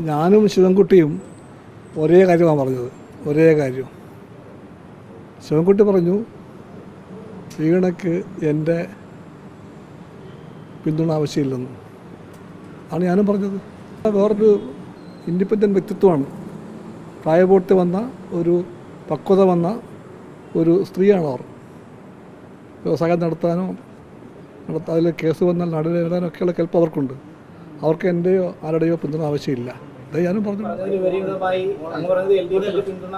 ഞാനും ശിവൻകുട്ടിയും ഒരേ കാര്യമാണ് പറഞ്ഞത്. ഒരേ കാര്യം. ശിവൻകുട്ടി പറഞ്ഞു വീണയ്ക്ക് എന്റെ പിന്തുണ ആവശ്യമില്ലെന്ന്. ആണ് ഞാനും പറഞ്ഞത്. വേറൊരു ഇൻഡിപെൻഡന്റ് വ്യക്തിത്വമാണ്. പ്രായപൂർത്തി വന്ന ഒരു പക്വത വന്ന ഒരു സ്ത്രീയാണ് അവർ. വ്യവസായം നടത്താനോ നടത്താൻ കേസ് വന്നാൽ നടനെഴുതാനോ ഒക്കെയുള്ള കെൽപ്പ് അവർക്കുണ്ട്. അവർക്ക് എന്റെയോ ആരുടെയോ പിന്തുണ ആവശ്യമില്ല. ഞാനും പറഞ്ഞു. പറഞ്ഞതിന് വിപരീതമായി അങ്ങ് പറയുന്നത് എൽ ഡി എഫിന്റെ പിന്തുണ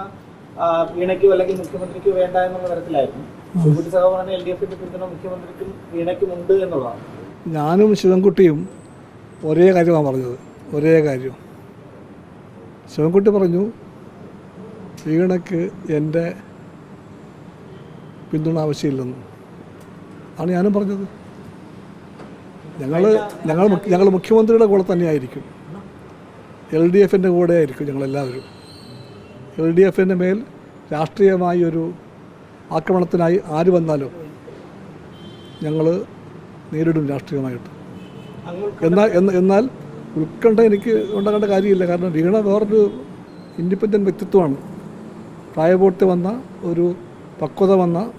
ആ, വീണയ്ക്കോ അല്ലെങ്കിൽ മുഖ്യമന്ത്രിക്ക് വേണ്ട എന്നുള്ള തരത്തിലായിരുന്നു. ശിവകുട്ടി സഹ പറഞ്ഞ എൽ ഡി എഫിന്റെ പിന്തുണ മുഖ്യമന്ത്രിക്കും വീണയ്ക്കും ഉണ്ട് എന്നുള്ളതാണ്. ഞാനും ശിവൻകുട്ടിയും ഒരേ കാര്യമാണ് പറഞ്ഞത്. ഒരേ കാര്യം. ശിവൻകുട്ടി പറഞ്ഞു വീണയ്ക്ക് എന്റെ പിന്തുണ ആവശ്യമില്ലെന്ന്. ആണ് ഞാനും പറഞ്ഞത്. ഞങ്ങൾ ഞങ്ങൾ ഞങ്ങൾ മുഖ്യമന്ത്രിയുടെ കൂടെ തന്നെയായിരിക്കും. എൽ ഡി എഫിന്റെ കൂടെ ആയിരിക്കും ഞങ്ങളെല്ലാവരും. എൽ ഡി എഫിന്റെ മേൽ രാഷ്ട്രീയമായി ഒരു ആക്രമണത്തിനായി ആര് വന്നാലും ഞങ്ങൾ നേരിടും രാഷ്ട്രീയമായിട്ട്. എന്നാൽ എന്ന- എന്നാൽ ഉത്കണ്ഠ എനിക്ക് ഉണ്ടാകേണ്ട കാര്യമില്ല. കാരണം വീണ വേറൊരു ഇൻഡിപെൻഡന്റ് വ്യക്തിത്വമാണ്. പ്രായപൂർത്തി വന്ന ഒരു പക്വത വന്ന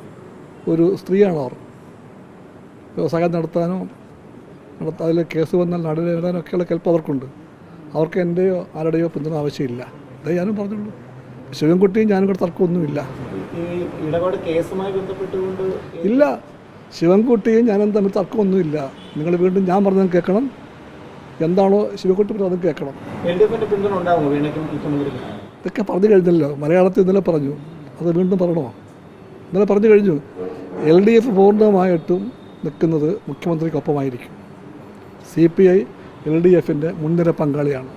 ഒരു സ്ത്രീയാണ് അവർ. വ്യവസായം നടത്താനോ നടത്താൻ അതിൽ കേസ് വന്നാൽ നടനെഴുതാനോ ഒക്കെയുള്ള കെൽപ്പ് അവർക്കുണ്ട്. അവർക്ക് എന്റെയോ ആരുടെയോ പിന്തുണ ആവശ്യമില്ല. അതെ ഞാനും പറഞ്ഞുള്ളൂ. ശിവൻകുട്ടിയും ഞാനും കൂടെ തർക്കമൊന്നുമില്ല. ഇല്ല. ശിവൻകുട്ടിയും ഞാനും തമ്മിൽ തർക്കമൊന്നുമില്ല. നിങ്ങൾ വീണ്ടും ഞാൻ പറഞ്ഞത് കേൾക്കണം. എന്താണോ ശിവൻകുട്ടി പറഞ്ഞത് കേൾക്കണം. ഇതൊക്കെ പറഞ്ഞു കഴിഞ്ഞല്ലോ. മലയാളത്തിൽ ഇന്നലെ പറഞ്ഞു. അത് വീണ്ടും പറയണോ? ഇന്നലെ പറഞ്ഞു കഴിഞ്ഞു. എൽ ഡി എഫ് പൂർണമായിട്ടും നിൽക്കുന്നത് മുഖ്യമന്ത്രിക്കൊപ്പമായിരിക്കും. C P I L D എഫിന്റെ മുൻനിര പങ്കാളിയാണ്.